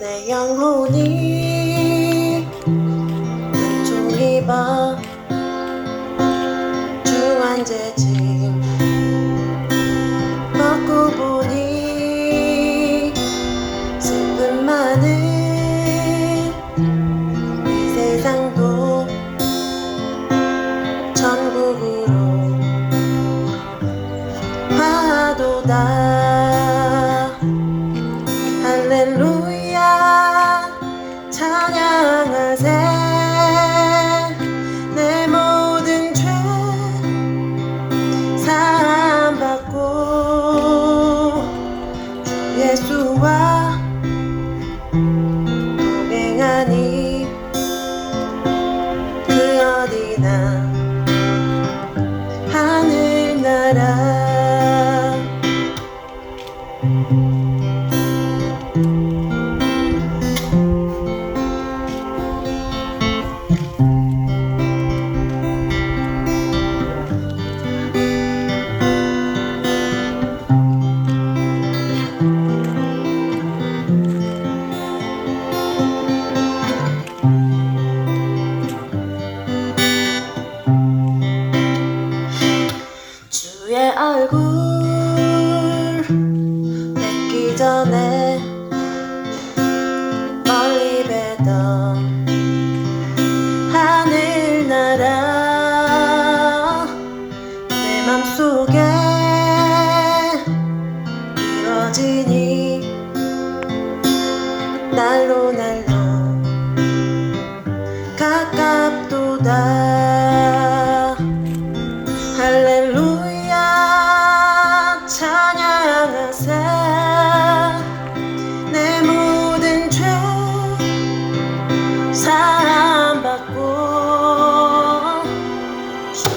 내 영혼이 주한제짐 먹고 보 내 맘속에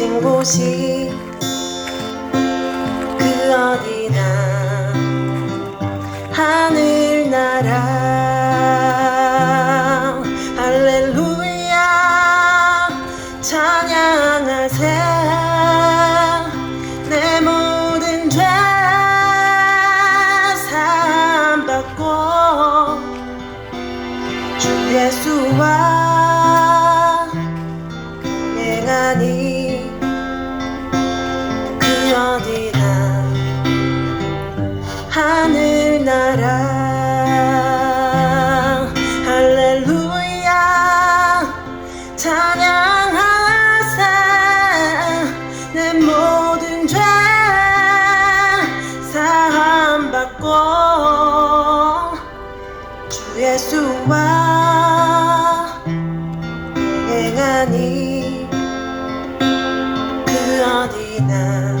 오신 곳이 그 어디나 하늘나라. 할렐루야 찬양하세. 내 모든 죄 사함받고 주 예수와 하나님 그 어디나.